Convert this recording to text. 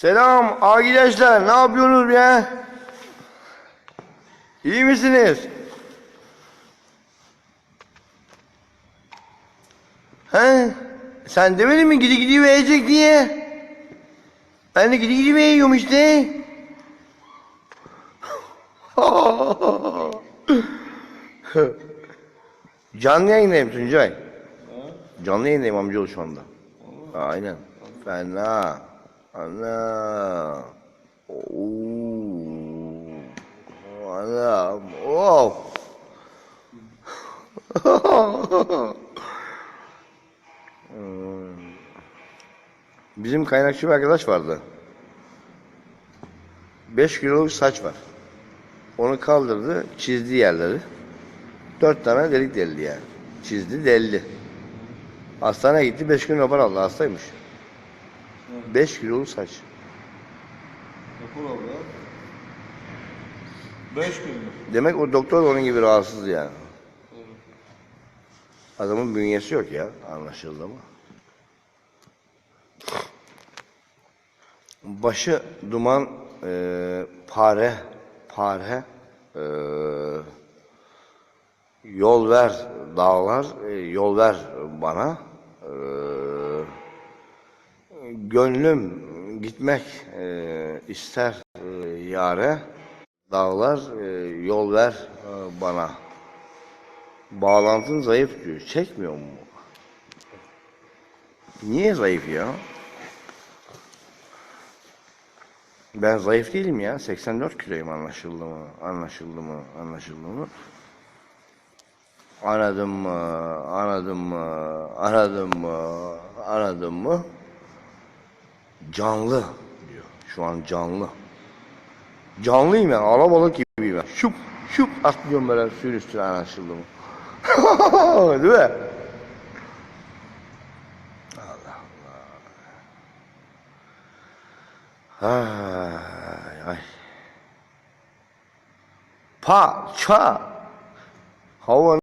Selam arkadaşlar ne yapıyorsunuz ya? İyi misiniz? He? Sen demedin mi gidi gidi verecek diye? Ben de gidi gidi veriyorum işte. Canlı yayındayım Tuncay. Canlı yayındayım amcaoğlu şu anda. Aynen. Fena. Ana. Oo. Anam. Bizim kaynakçı bir arkadaş vardı. 5 kiloluk saç var. Onu kaldırdı, çizdi yerleri. Dört tane delik deldi yani. Çizdi, deldi. Hastaneye gitti, beş gün rapor aldı, hastaymış. Beş kiloluk saç. Aldı ha. Beş gün mü? Demek o doktor da onun gibi rahatsız yani. Adamın bünyesi yok ya, anlaşıldı mı? Başı duman, e, pare, pare, e, yol ver dağlar, e, yol ver bana. E, gönlüm gitmek e, ister e, yare, dağlar e, yol ver e, bana. Bağlantın zayıf diyor. Çekmiyor mu? Niye zayıf ya? Ben zayıf değilim ya. 84 kiloyum anlaşıldı mı? Anlaşıldı mı? Anlaşıldı mı? Anladım mı? Anladım mı? Anladım mı? Anladım mı? Canlı diyor. Şu an canlı. Canlıyım yani. Alabalık gibiyim ben. Şup şup atlıyorum böyle suyun üstüne anlaşıldı mı? Değil mi? Allah Allah. Ay ay. Pa ça. Hava